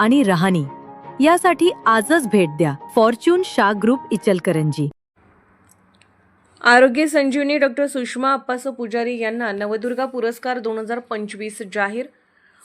आणि रहाणी. यासाठी आजच भेट द्या. फॉर्च्यून शा ग्रुप इचलकरंजी. आरोग्य संजीवनी डॉक्टर सुषमा अप्पासो पुजारी यांना नवदुर्गा पुरस्कार दोन हजार पंचवीस जाहीर.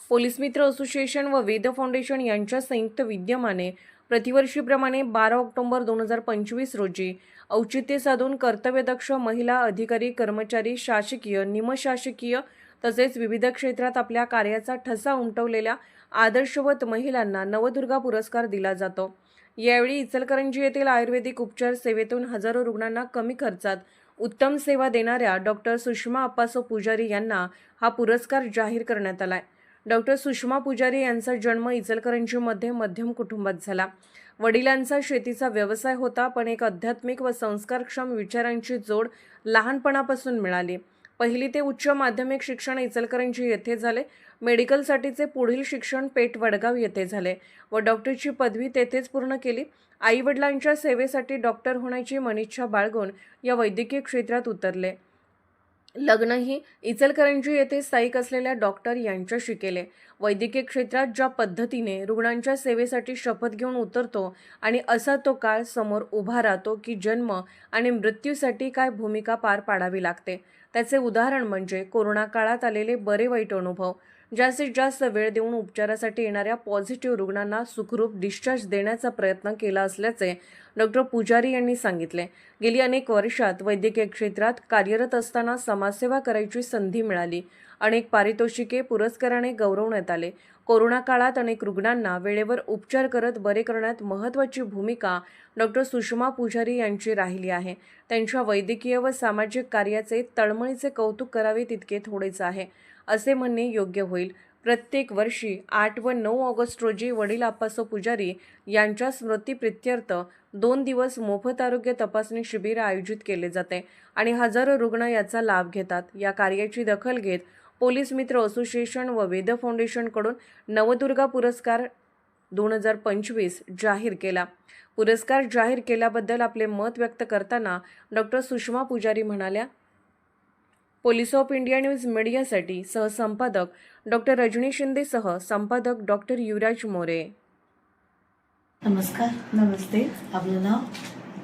पोलीस मित्र असोसिएशन व वेद फाउंडेशन यांच्या संयुक्त विद्यमाने प्रतिवर्षीप्रमाणे बारा ऑक्टोबर दोन हजार पंचवीस रोजी औचित्य साधून कर्तव्यदक्ष महिला अधिकारी कर्मचारी शासकीय निमशासकीय तसेच विविध क्षेत्रात आपल्या कार्याचा ठसा उमटवलेल्या आदर्शवत महिलांना नवदुर्गा पुरस्कार दिला जातो. यावेळी इचलकरंजी येथील आयुर्वेदिक उपचार सेवेतून हजारो रुग्णांना कमी खर्चात उत्तम सेवा देणाऱ्या डॉक्टर सुषमा अप्पासो पुजारी यांना हा पुरस्कार जाहीर करण्यात आलाय. डॉक्टर सुषमा पुजारी यांचा जन्म इचलकरंजीमध्ये मध्यम कुटुंबात झाला. वडिलांचा शेतीचा व्यवसाय होता पण एक आध्यात्मिक व संस्कारक्षम विचारांची जोड लहानपणापासून मिळाली. पहिली ते उच्च माध्यमिक शिक्षण इचलकरंजी येथे झाले. मेडिकलसाठीचे पुढील शिक्षण पेठ वडगाव येथे झाले. व डॉक्टरची पदवी तेथेच पूर्ण केली. आईवडिलांच्या सेवेसाठी डॉक्टर होण्याची मनिच्छा बाळगून या वैद्यकीय क्षेत्रात उतरले. लग्नही इचलकरंजी येथे स्थायिक असलेल्या डॉक्टर यांच्याशी केले. वैद्यकीय क्षेत्रात ज्या पद्धतीने रुग्णांच्या सेवेसाठी शपथ घेऊन उतरतो आणि असा तो काळ समोर उभा राहतो की जन्म आणि मृत्यूसाठी काय भूमिका पार पाडावी लागते. त्याचे उदाहरण म्हणजे कोरोना काळात आलेले बरे वाईट अनुभव जास्तीत जास्त वेळ देऊन उपचारासाठी येणाऱ्या पॉझिटिव्ह रुग्णांना सुखरूप डिस्चार्ज देण्याचा प्रयत्न केला असल्याचे डॉक्टर पुजारी यांनी सांगितले. गेली अनेक वर्षात वैद्यकीय क्षेत्रात कार्यरत असताना समाजसेवा करायची संधी मिळाली. अनेक पारितोषिके पुरस्काराने गौरवण्यात आले. कोरोना काळात अनेक रुग्णांना वेळेवर उपचार करत बरे करण्यात महत्त्वाची भूमिका डॉक्टर सुषमा पुजारी यांची राहिली आहे. त्यांच्या वैद्यकीय व सामाजिक कार्याचे तळमळीचे कौतुक करावे तितके थोडेच आहे असे म्हणणे योग्य होईल. प्रत्येक वर्षी आठ व नऊ ऑगस्ट रोजी वडील आप्पासो पुजारी यांच्या स्मृतीप्रित्यर्थ दोन दिवस मोफत आरोग्य तपासणी शिबिर आयोजित केले जाते आणि हजारो रुग्ण याचा लाभ घेतात. या कार्याची दखल घेत पोलीस मित्र असोसिएशन व वेद फाउंडेशनकडून नवदुर्गा पुरस्कार दोन हजार पंचवीस जाहीर केला. पुरस्कार जाहीर केल्याबद्दल आपले मत व्यक्त करताना डॉक्टर सुषमा पुजारी म्हणाल्या पोलीस ऑफ इंडिया न्यूज मीडियासाठी सहसंपादक डॉक्टर रजनी शिंदेसह संपादक डॉक्टर युवराज मोरे. नमस्कार नमस्ते. आपलं नाव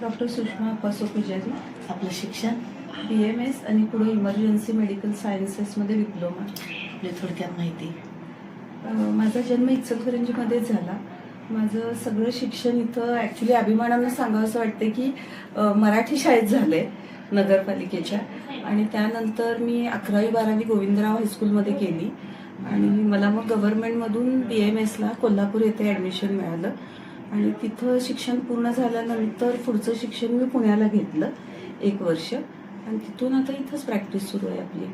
डॉक्टर सुषमा पसो पुजारी आपलं शिक्षण बी एम एस आणि पुढे इमर्जन्सी मेडिकल सायन्सेसमध्ये डिप्लोमा आपली थोडक्यात माहिती. माझा जन्म इचलकरंजीमध्ये झाला. माझं सगळं शिक्षण इथं ॲक्च्युली अभिमानानं सांगावं असं वाटतं की मराठी शाळेत झाले नगरपालिकेच्या. आणि त्यानंतर मी अकरावी बारावी गोविंदराव हायस्कूलमध्ये केली. आणि मला मग गव्हर्नमेंटमधून बी एम एसला कोल्हापूर येथे ॲडमिशन मिळालं. आणि तिथं शिक्षण पूर्ण झाल्यानंतर पुढचं शिक्षण मी पुण्याला घेतलं एक वर्ष. आणि तिथून आता इथंच प्रॅक्टिस सुरू आहे आपली.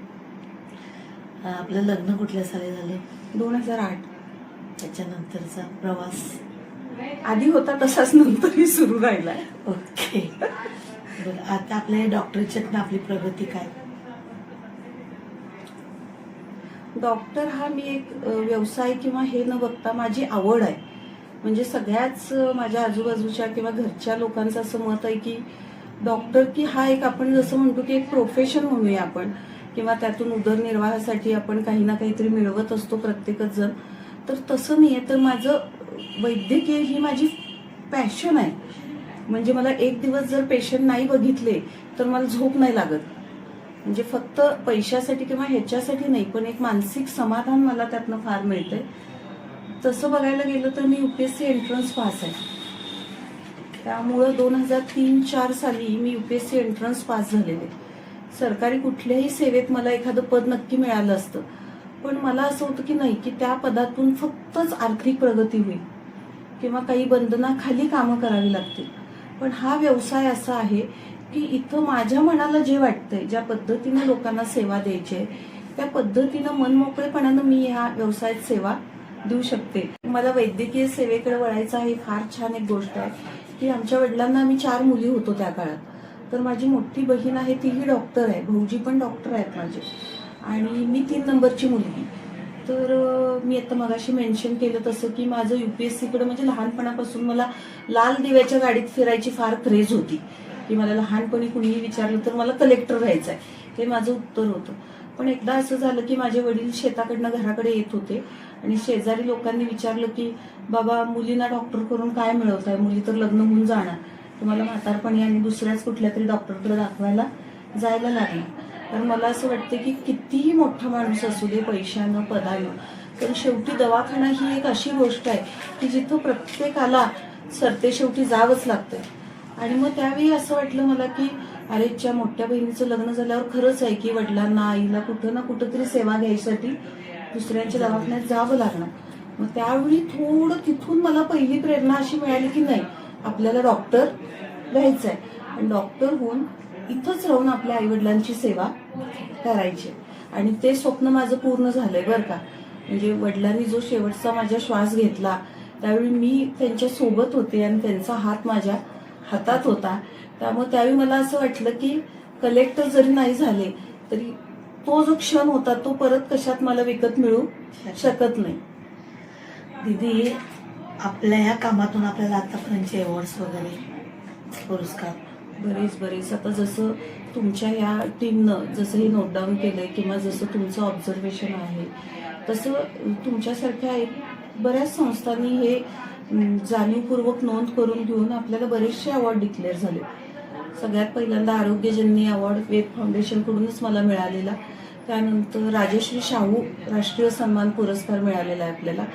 आपलं लग्न कुठल्या साली झाले? दोन हजार आठ. त्याच्यानंतरचा प्रवास? आधी होता तसाच नंतरही सुरू राहिला. ओके. बरं आता आपल्या डॉक्टरच्यातनं आपली प्रगती काय? डॉक्टर हा मी एक अ, व्यवसाय किंवा हे न बघता माझी आवड आहे. म्हणजे सगळ्याच अ, माझ्या आजूबाजूच्या किंवा घरच्या लोकांचं असं मत आहे की डॉक्टर की हा एक आपण जसं म्हणतो की एक प्रोफेशन म्हणूया आपण. किंवा त्यातून उदरनिर्वाहासाठी आपण काही ना काहीतरी मिळवत असतो प्रत्येकच जण. तर तसं नाही आहे तर माझं वैद्यकीय ही माझी पॅशन आहे. म्हणजे मला एक दिवस जर पेशंट नाही बघितले तर मला झोप नाही लागत. म्हणजे फक्त पैशासाठी किंवा ह्याच्यासाठी नाही पण एक मानसिक समाधान मला त्यातनं फार मिळतंय. तसं बघायला गेलं तर मी U P S C entrance pass आहे. त्यामुळं दोन हजार तीन चार साली मी युपीएससी एंट्रन्स पास झालेले. सरकारी कुठल्याही सेवेत मला एखादं पद नक्की मिळालं असतं. पण मला असं होतं की नाही की त्या पदातून फक्तच आर्थिक प्रगती होईल. किंवा काही बंधनाखाली कामं करावी लागतील. पण हा व्यवसाय असा आहे की इथं माझ्या मनाला जे वाटतंय ज्या पद्धतीनं लोकांना सेवा द्यायची आहे त्या पद्धतीनं मनमोकळेपणानं मी ह्या व्यवसायात सेवा देऊ शकते. मला वैद्यकीय सेवेकडे वळायचं ही फार छान एक गोष्ट आहे. की आमच्या वडिलांना आम्ही चार मुली होतो त्या काळात. तर माझी मोठी बहीण आहे तीही डॉक्टर आहे. भाऊजी पण डॉक्टर आहेत माझे. आणि मी तीन नंबरची मुलगी तर मी आता मगाशी मेन्शन केलं तसं की माझं यू पी एस सीकडं म्हणजे लहानपणापासून मला लाल दिव्याच्या गाडीत फिरायची फार क्रेज होती. की मला लहानपणी कुणीही विचारलं तर मला कलेक्टर व्हायचं आहे हे माझं उत्तर होतं. पण एकदा असं झालं की माझे वडील शेताकडनं घराकडे येत होते आणि शेजारी लोकांनी विचारलं की बाबा मुलींना डॉक्टर करून काय मिळवत आहे मुली तर लग्न होऊन जाणार. तुम्हाला म्हातारपणी आणि दुसऱ्याच कुठल्या तरी डॉक्टरकडे दाखवायला जायला लागलं. तर मला असं वाटतं की कितीही मोठा माणूस असू दे पैशानं पदानं तर शेवटी दवाखाना ही एक अशी गोष्ट आहे की जिथं प्रत्येकाला सरते शेवटी जावंच लागतं आणि मग त्यावेळी असं वाटलं मला की अरेच्या मोठ्या बहिणीचं लग्न झाल्यावर खरंच आहे की वडिलांना आईला कुठं ना कुठं तरी सेवा घ्यायसाठी दुसऱ्यांच्या दवाखान्यात जावं लागणार. मग त्यावेळी थोडं तिथून मला पहिली प्रेरणा अशी मिळाली की नाही आपल्याला डॉक्टर व्हायचं आहे आणि डॉक्टर होऊन इथंच राहून आपल्या आईवडिलांची सेवा करायची. आणि ते स्वप्न माझं पूर्ण झालंय बरं का. म्हणजे वडिलांनी जो शेवटचा माझा श्वास घेतला त्यावेळी मी त्यांच्यासोबत होते आणि त्यांचा हात माझ्या हातात होता. त्यामुळे त्यावेळी मला असं वाटलं की कलेक्टर जरी नाही झाले तरी तो जो क्षण होता तो परत कशात मला विकत मिळू शकत नाही. दीदी आपल्या ह्या कामातून आपल्याला आतापर्यंतचे अवॉर्ड्स वगैरे पुरस्कार? बरेच बरेच. आता जसं तुमच्या ह्या टीमनं जसं हे नोट डाऊन केलंय किंवा जसं तुमचं ऑब्झर्वेशन आहे तसं तुमच्यासारख्या बऱ्याच संस्थांनी हे जाणीवपूर्वक नोंद करून घेऊन आपल्याला बरेचसे अवॉर्ड डिक्लेअर झाले सगळ्यात पहिल्यांदा आरोग्यजन्य अवॉर्ड वेद फाउंडेशनकडूनच मला मिळालेला. त्यानंतर राजश्री शाहू राष्ट्रीय सन्मान पुरस्कार मिळालेला आहे आपल्याला.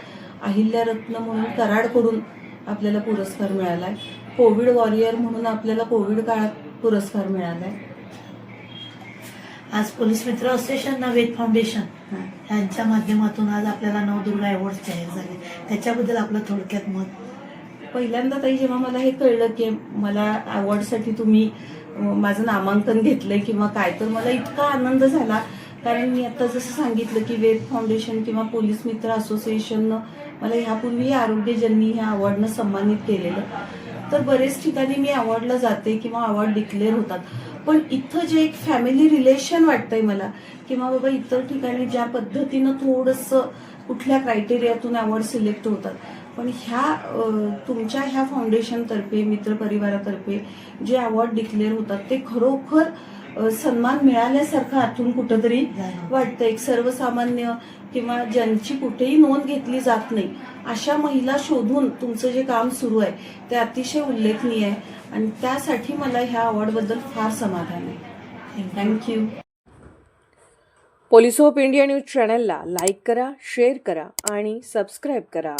अहिल्यारत्न म्हणून कराडकडून आपल्याला पुरस्कार मिळाला आहे कोविड वॉरियर म्हणून आपल्याला कोविड काळात पुरस्कार मिळाला आहे आज पोलीस मित्र असोसिएशन नवेद फाउंडेशन यांच्या माध्यमातून आज आपल्याला नवदुर्गा अवॉर्ड जाहीर झाले. त्याच्याबद्दल आपलं थोडक्यात मत? पहिल्यांदा ताई जेव्हा मला हे कळलं की मला अवॉर्डसाठी तुम्ही माझं नामांकन घेतलंय किंवा काय तर मला इतका आनंद झाला. कारण मी आता जसं सांगितलं की वेद फाउंडेशन किंवा पोलीस मित्र असोसिएशननं मला ह्यापूर्वी आरोग्यजन्य ह्या अवॉर्डनं सन्मानित केलेलं. तर बरेच ठिकाणी मी अवॉर्डला जाते किंवा अवॉर्ड डिक्लेअर होतात. पण इथं जे एक फॅमिली रिलेशन वाटतंय मला किंवा बाबा इतर ठिकाणी ज्या पद्धतीनं थोडंसं कुठल्या क्रायटेरियातून अवॉर्ड सिलेक्ट होतात पण ह्या तुमच्या ह्या फाउंडेशनतर्फे मित्र परिवारातर्फे जे अवॉर्ड डिक्लेअर होतात ते खरोखर सन्मान मिळाल्यासारखं आतून कुठंतरी वाटतं एक सर्वसामान्य किंवा ज्यांची कुठेही नोंद घेतली जात नाही अशा महिला शोधून तुमचं जे काम सुरू आहे ते अतिशय उल्लेखनीय आहे. आणि त्यासाठी मला ह्या अवॉर्डबद्दल फार समाधान आहे. Thank you police of India news चॅनलला लाईक करा शेअर करा आणि सबस्क्राईब करा.